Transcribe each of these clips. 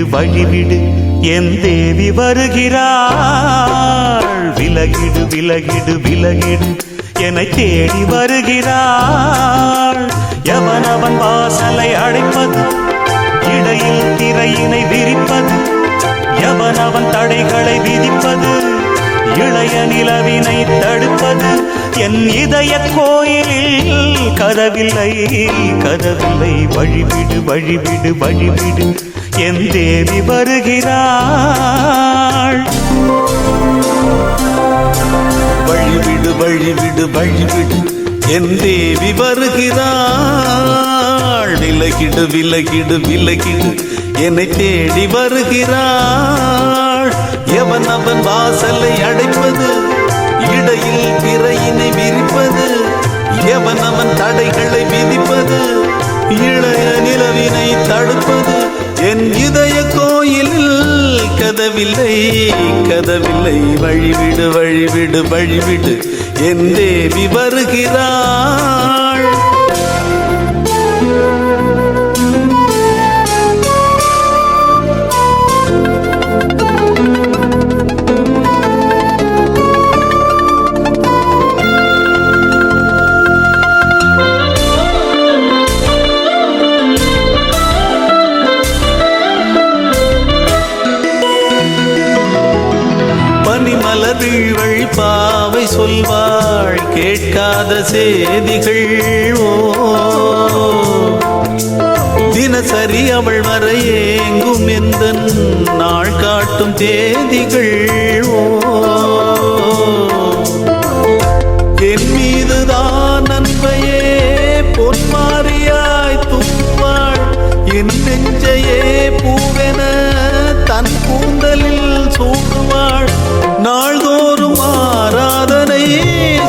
வழிவிடு. என் தேவி வருகிறாள். விலகிடு விலகிடு விலகிடு. என்னை தேடி வருகிறாள். எவனவன் வாசலை அடைப்பது? இடையில் திரையினை விரிப்பது? எவனவன் தடைகளை விதிப்பது? இளைய நிலவினை தடுப்பது? என் இதய கோயிலில் கதவில்லை கதவில்லை. வழிவிடு வழிவிடு வழிவிடு. என் தேவி வருகிறாள். வழிவிடு வழிவிடு வழிவிடு என் தேவி வருகிறாள். விலகிடு விலகிடு விலகிடு என்னை தேடி வருகிறாள். எவன் அவன் வாசலை அடைப்பது? இடையில் பிறையினை விரிப்பது? எவன் அவன் தடைகளை விதிப்பது? இளைய நிலவினை தடுப்பது? கதவில்லை கதவில்லை. வழிவிடு வழிவிடு வழிவிடு. என் தேவி வருகிறாள். பனிமலர் வீழ்வழி பாவை சொல்வாள் கேட்காத செய்திகள் ஓ. தினசரி அவள் வர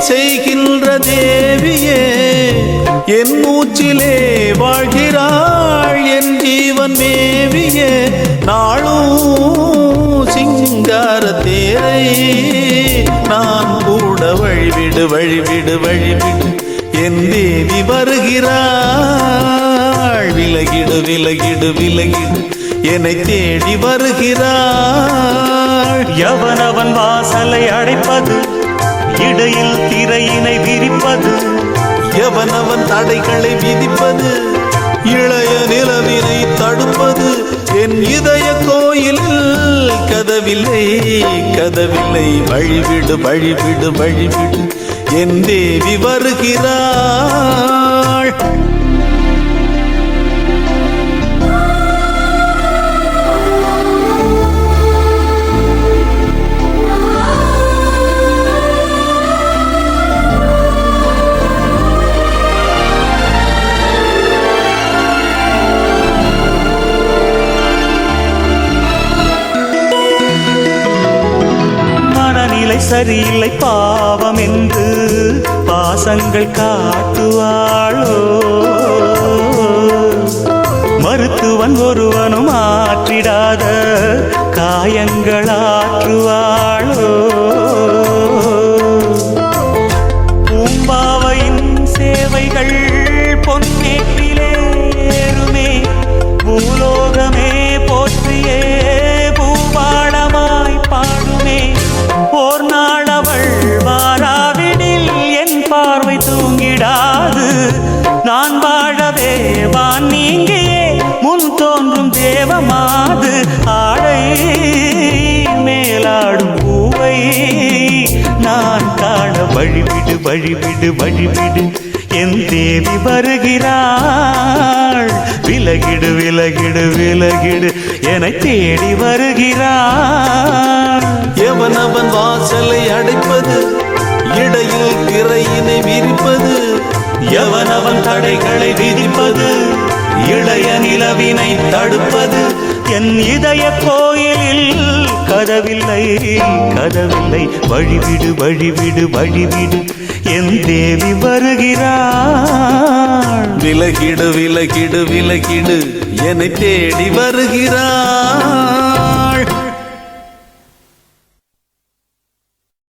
செய்கின்ற தேவியே என் மூச்சிலே வாழ்கிறாள் என் ஜீவன் மேவியே நாளும் சிங்கார தேரை நான் கூட வழிவிடு வழிவிடு வழிவிடு. என் தேவி வருகிறாள் விலகிடு விலகிடு விலகிடு. என்னை தேடி வருகிறாள். எவனவன் வாசலை அடைப்பது? இடையில் திரையினை விரிப்பது எவனவன் தடைகளை விதிப்பது இளைய நிலவினை தடுப்பது என் இதய கோயில் கதவில்லை கதவில்லை. வழிவிடு வழிவிடு வழிவிடு என் தேவி வருகிறாள். சரியில்லை பாவம் என்று பாசங்கள் காட்டுவாளோ. மருத்துவன் ஒருவனும் ஆற்றிடாத காயங்கள் ஆற்றுவாளோ. பூம்பாவையின் சேவைகள் பொன்னேற்றிலே ஏறுமே பூலோகமே போற்றியே தேவமாது ஆடை மேலாடும் பூவை நான் காண வழிவிடு வழிவிடு வழிவிடு. என் தேவி வருகிறாள். விலகிடு விலகிடு விலகிடு. என தேடி வருகிறாள். எவன் அவன் வாசலை அடைப்பது? இடையில் திரையினை விரிப்பது? எவன் அவன் தடைகளை விதிப்பது? இளைய நிலவினை தடுப்பது? என் இதய கோயிலில் கதவில்லை கதவில்லை. வழிவிடு வழிவிடு வழிவிடு. என் தேவி வருகிறாள். விலகிடு விலகிடு விலகிடு. என்னை தேடி வருகிறாள்.